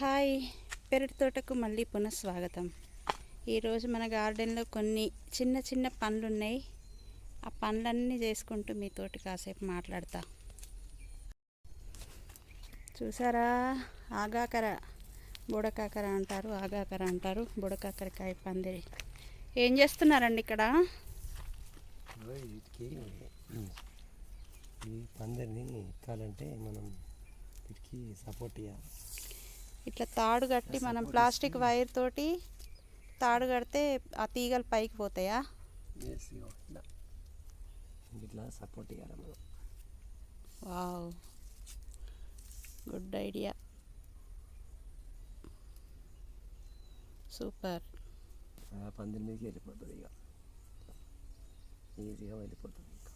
Hi. పెరటి తోటకు మళ్ళీ పునఃస్వాగతం. ఈరోజు మన గార్డెన్లో కొన్ని చిన్న చిన్న పండ్లు ఉన్నాయి ఆ పండ్లన్నీ చేసుకుంటూ మీతోటి కాసేపు మాట్లాడతా. చూసారా? ఆగాకర బుడకాకర అంటారు ఆగాకర అంటారు బుడకాకరకాయ పందిరి ఏం చేస్తున్నారండి ఇక్కడ? ఈ పందిరిని ఎక్కాలంటే మనం వీటికి సపోర్ట్ చేయాలి ఇట్లా తాడు కట్టి మనం ప్లాస్టిక్ వైర్ తోటి తాడు కడితే ఆ తీగలు పైకి పోతాయా? ఇట్లా ఇట్లా సపోర్ట్ ఇవ్వాలి మనం. వావ్ గుడ్ ఐడియా సూపర్ ఆ పందిరి మీదకి వెళ్ళిపోతుంది ఇక. ఈజీగా వెళ్ళిపోతుంది ఇంకా.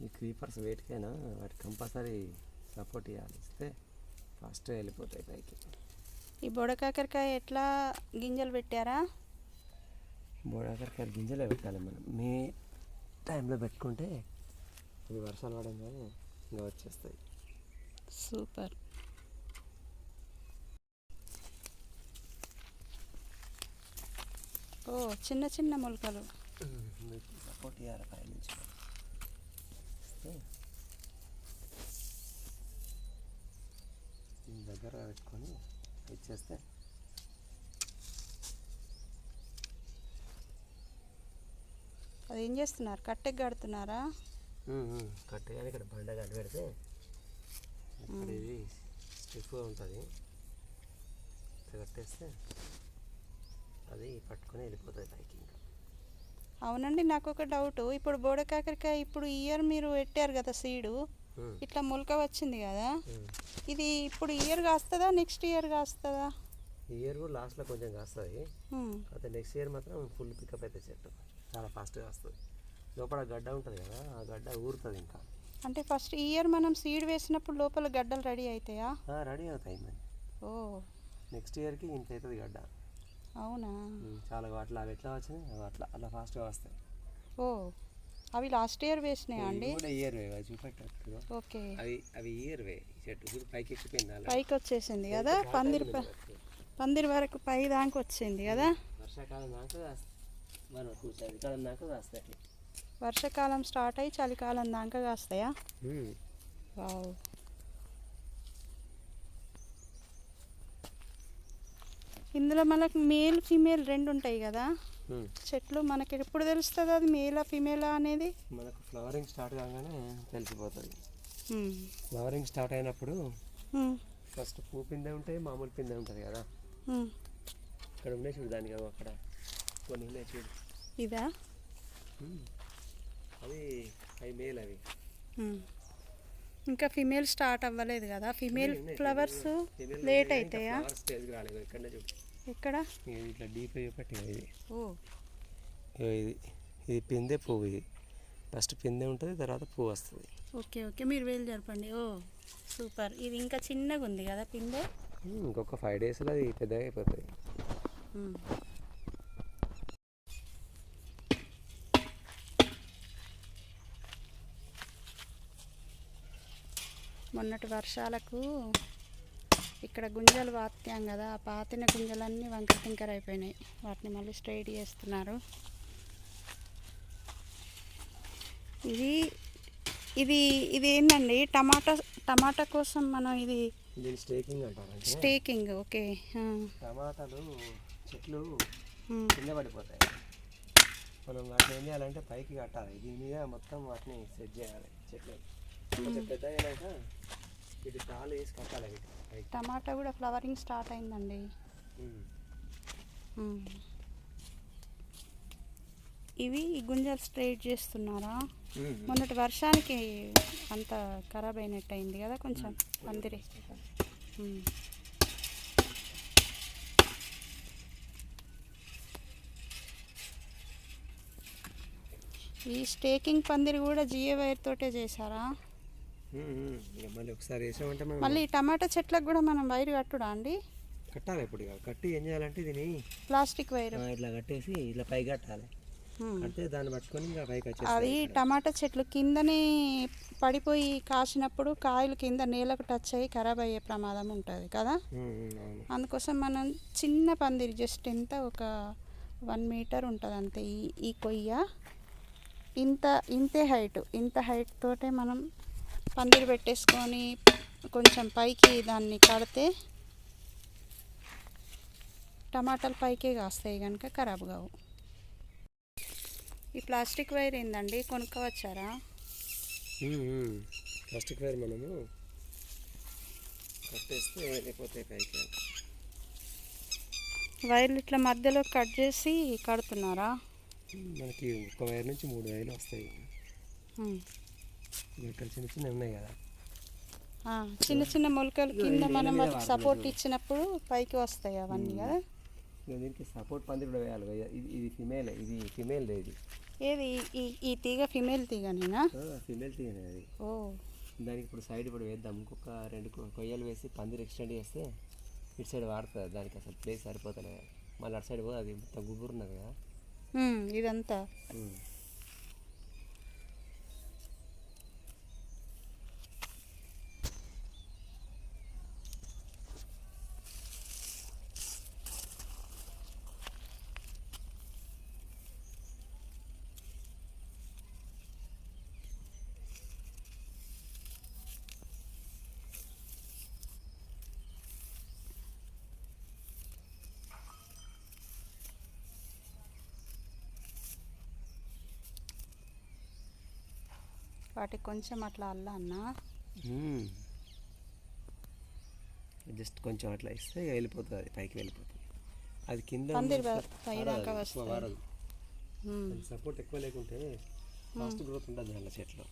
ఈ క్రీపర్స్ వేటికైనా వాటి కంపల్సరీ సపోర్ట్ ఇవ్వాలి ఇస్తే ఫస్ట్ వెళ్ళిపోతాయి పైకి. ఈ బొడకాకరకాయ ఎట్లా గింజలు పెట్టారా? బోడాకరకాయలు గింజలే పెట్టాలి మనం. మే టైంలో పెట్టుకుంటే అవి వర్షాలు పడంగానే ఇంకా వచ్చేస్తాయి. సూపర్. ఓ చిన్న చిన్న మొలకలు. సపోర్ట్ ఇవ్వాలి పై నుంచి ఇస్తే దీని దగ్గర పెట్టుకొని ఇచ్చేస్తే అది ఏం చేస్తున్నారు? కట్టెకి కడుతున్నారా? కట్టగానే ఇక్కడ బండ కట్టి పెడితే ఇక్కడ ఇది స్టిఫ్గా ఉంటుంది. కట్టేస్తే అది పట్టుకొని వెళ్ళిపోతుంది పైకి ఇంకా. అవునండి నాకు ఒక డౌట్. ఇప్పుడు బోడకాకరకాయ ఇప్పుడు ఈ ఇయర్ మీరు పెట్టారు కదా సీడు. ఇట్లా మొలక వచ్చింది కదా? ఉమ్. ఇది ఇప్పుడు ఇయర్ కాస్తుందా నెక్స్ట్ ఇయర్ కాస్తుందా? ఈ ఇయర్ కూడా లాస్ట్లో కొంచెం కాస్తుంది. ఉమ్, అయితే నెక్స్ట్ ఇయర్ మాత్రం ఫుల్ పికప్ అయితే చెట్టు చాలా ఫాస్ట్గా వస్తుంది. లోపల గడ్డ ఉంటుంది కదా ఆ గడ్డ ఊరుతుంది ఇంకా. అంటే ఫస్ట్ ఇయర్ మనం సీడ్ వేసినప్పుడు లోపల గడ్డలు రెడీ అవుతాయా రెడీ అవుతాయి ఓ. నెక్స్ట్ ఇయర్కి ఇంత అవుతుంది గడ్డ. అవునా? చాలా అట్లా అవి ఎట్లా వచ్చినాయి అట్లా అట్లా ఫాస్ట్గా వస్తాయి. ఓ. అవి లాస్ట్ ఇయర్ వేసినాయా అండి? Year okay. అవి అవి ఇయర్ వే చెట్టు చూడు పైకి ఎక్కిపోయింది అలా. పైకి వచ్చేసింది కదా పందిరి పందిరి వరకు పై దాకా వచ్చింది కదా? వర్షాకాలం దాకా కాస్తాయి. మనకు చలికాలం దాకా కాస్తాయి. వర్షాకాలం స్టార్ట్ అయ్యి చలికాలం దాకా కాస్తాయా? వావ్. ఇందులో మనకు మేల్ ఫీమేల్ రెండు ఉంటాయి కదా. చెట్లు మనకి ఎప్పుడు తెలుస్తుంది అది మేలా ఫీమేలా అనేది? మనకు ఫ్లవరింగ్ స్టార్ట్ కాగానే తెలిసిపోతుంది. ఫ్లవరింగ్ స్టార్ట్ అయినప్పుడు. ఫస్ట్ పూ పిందె ఉంటాయి మామూలు పిందె ఉంటుంది కదా. ఇక్కడ ఉన్నాయి చూడు దానికి అక్కడ. కొన్ని ఉన్నాయి చూడు. ఇదా. అవి అవి మేల్ అవి. ఇంకా ఫీమేల్ స్టార్ట్ అవ్వలేదు కదా. ఫీమేల్ ఫ్లవర్స్ లేట్ అవుతాయా రాలేదు. ఇక్కడనే చూడు. ఎక్కడ? ఇది ఇట్లా డీప్ చూపెట్టి ఇది. ఓ. ఇది ఇది పిందె పువ్వు ఇది. ఫస్ట్ పిందె ఉంటుంది తర్వాత పువ్వు వస్తుంది. Okay okay. మీరు వేలు జరపండి. ఓ సూపర్. ఇది ఇంకా చిన్నగా ఉంది కదా పిందె? ఇంకొక ఫైవ్ డేస్లో అది పెద్దగా అయిపోతుంది. మొన్నటి వర్షాలకు ఇక్కడ గుంజలు పాతాం కదా ఆ పాతిన గుంజలన్నీ వంకర టింకర అయిపోయినాయి. వాటిని మళ్ళీ స్ట్రైట్ చేస్తున్నారు. ఇది ఇది ఇది ఏంటండి టమాటా టమాటా కోసం మనం ఇది స్టేకింగ్ అంటారు అంటే స్టేకింగ్ ఓకే. టమాటాలు చెట్లు కింద పడిపోతాయి. మనం వాటిని ఏం చేయాలంటే పైకి కట్టాలి. దీని మీద మొత్తం వాటిని సెట్ చేయాలి చెట్లు పెద్ద తాళ్ళు వేసి కట్టాలి టమాటా కూడా ఫ్లవరింగ్ స్టార్ట్ అయిందండి ఉమ్. ఉమ్. ఇవి ఈ గుంజలు స్ట్రైట్ చేస్తున్నారా ఉమ్. మొన్నటి వర్షానికి అంత ఖరాబ్ అయినట్టు అయింది కదా కొంచెం పందిరి. ఈ స్టేకింగ్ పందిరి కూడా జియో వైర్ తోటే చేశారా మళ్ళీ ఒకసారి వేసామంటే మనం మళ్ళీ ఈ టమాటా చెట్లకు కూడా మనం వైర్ కట్టుడా అండి? కట్టాలి ఇప్పుడు ఇక. కట్టి ఏం చేయాలంటే దీన్ని ప్లాస్టిక్ వైర్. ఇట్లా కట్టేసి ఇట్లా పైకి కట్టాలి. కడితే దాన్ని పట్టుకొని ఇంకా పైకి అది వచ్చేస్తాయి టమాటా చెట్లు కిందనే పడిపోయి కాసినప్పుడు కాయలు కింద నేలకు టచ్ అయ్యి ఖరాబ్ అయ్యే ప్రమాదం ఉంటుంది కదా? అందుకోసం మనం చిన్న పందిరి జస్ట్ ఎంత ఒక వన్ మీటర్ ఉంటుంది అంతే. ఈ ఈ కొయ్య ఇంత ఇంతే హైట్ ఇంత హైట్ తోటే మనం పందిరి పెట్టేసుకొని కొంచెం పైకి దాన్ని కడితే టమాటాలు పైకే కాస్తాయి కనుక ఖరాబ్ కావు. ఈ ప్లాస్టిక్ వైర్ ఏందండి? కొనుక్కోవచ్చారా. ప్లాస్టిక్ వైర్ మనము కట్టేస్తే వెళ్ళిపోతాయి పైకి. వైర్లు ఇట్లా మధ్యలో కట్ చేసి కడుతున్నారా? మనకి ఒక వైర్ నుంచి మూడు వైర్లు వస్తాయి. ఇక్కడ చిన్న చిన్న ఉన్నాయి కదా. చిన్న చిన్న మొలకలు కింద మనం వాటికి సపోర్ట్. ఇచ్చినప్పుడు పైకి వస్తాయి అవన్నీ కదా. దీనికి సపోర్ట్ పందిరి కూడా వేయాలి. ఇది ఇది ఫిమేల్ ఇది ఫిమేల్ ఇది. ఏది? ఈ ఈ తీగ ఫిమేల్ తీగనేనా? ఫిమేల్ తీయనే అది. ఓ. దానికి ఇప్పుడు సైడ్ ఇప్పుడు వేద్దాం. ఇంకొక రెండు కొయ్యలు వేసి పందిరి ఎక్స్టెండ్ చేస్తే ఇటు సైడ్ వాడుతుంది. దానికి అసలు ప్లేస్ సరిపోతలే మళ్ళీ అటు సైడ్ పోతే అది మొత్తం గుబురు ఉన్నది కదా ఇదంతా. వాటికి కొంచెం అట్లా అల్ల అన్న. జస్ట్ కొంచెం అట్లా ఇస్తే వెళ్ళిపోతుంది అది పైకి వెళ్ళిపోతుంది. అది కింద వారదు, సపోర్ట్ ఎక్కువ లేకుంటే ఫాస్ట్ గ్రోత్ ఉంటుంది దాంట్లో చెట్లు.